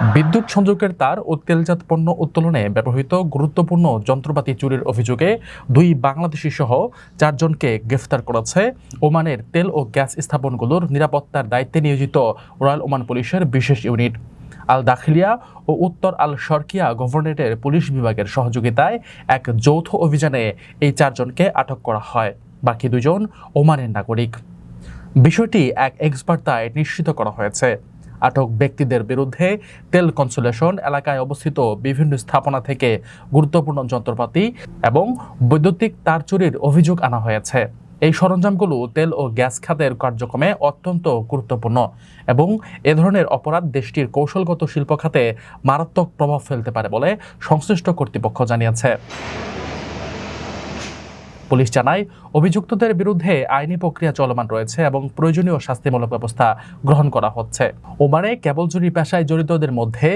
বিদ্যুৎ সংযোগের তার ও তেলজাত পণ্য উত্তোলনে ব্যবহৃত গুরুত্বপূর্ণ যন্ত্রপাতি চুরির অভিযোগে দুই বাংলাদেশি সহ চারজনকে গ্রেফতার করেছে। ওমানের তেল ও গ্যাস স্থাপনগুলোর নিরাপত্তার দায়িত্বে নিয়োজিত রয়্যাল ওমান পুলিশের বিশেষ ইউনিট। আল দাখিলিয়া ও উত্তর আল শর্কিয়া গভর্নরেটের পুলিশ বিভাগের সহযোগিতায় এক যৌথ অভিযানে এই চারজনকে আটক করা হয়। বাকি দুজন ওমানের নাগরিক। বিষয়টি এক এক্সপার্তায় নিশ্চিত করা হয়েছে। আটক ব্যক্তিদের বিরুদ্ধে তেল কনসুলেশন এলাকায় অবস্থিত বিভিন্ন স্থাপনা থেকে গুরুত্বপূর্ণ যন্ত্রপাতি এবং বৈদ্যুতিক তার চুরির অভিযোগ আনা হয়েছে। এই সরঞ্জামগুলো তেল ও গ্যাস খাতের কার্যক্রমে অত্যন্ত গুরুত্বপূর্ণ এবং এ ধরনের অপরাধ দেশটির কৌশলগত শিল্প খাতে মারাত্মক প্রভাব ফেলতে পারে বলে সংশ্লিষ্ট কর্তৃপক্ষ জানিয়েছে। পুলিশ জানায়, অভিযুক্তদের বিরুদ্ধে আইনি প্রক্রিয়া চলমান রয়েছে এবং প্রয়োজনীয় শাস্তিমূলক ব্যবস্থা গ্রহণ করা হচ্ছে। ওমানে কেবল চুরি পেশায় জড়িতদের মধ্যে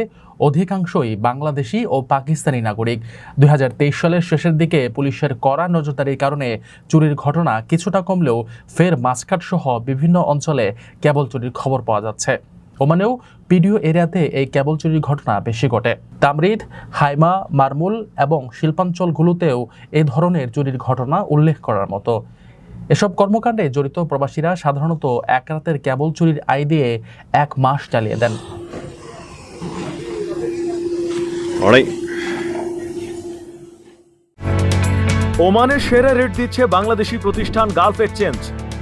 অধিকাংশই বাংলাদেশি ও পাকিস্তানি নাগরিক। দুই হাজার তেইশ সালের শেষের দিকে পুলিশের কড়া নজরদারির কারণে চুরির ঘটনা কিছুটা কমলেও ফের মাছকাট সহ বিভিন্ন অঞ্চলে কেবল চুরির খবর পাওয়া যাচ্ছে। ওমানেও পিডিও এরিয়াতে এই কেবল চুরির ঘটনা বেশি ঘটে। তামরিদ হাইমা মারমুল এবং শিল্পাঞ্চলগুলোতেও এই ধরনের চুরির ঘটনা উল্লেখ করার মতো। এসব কর্মকাণ্ডে জড়িত প্রবাসীরা সাধারণত এক রাতের কেবল চুরির আয় দিয়ে এক মাস চালিয়ে দেন. ওমানের সেরা রেট দিচ্ছে বাংলাদেশি প্রতিষ্ঠান গালফ এক্সচেঞ্জ।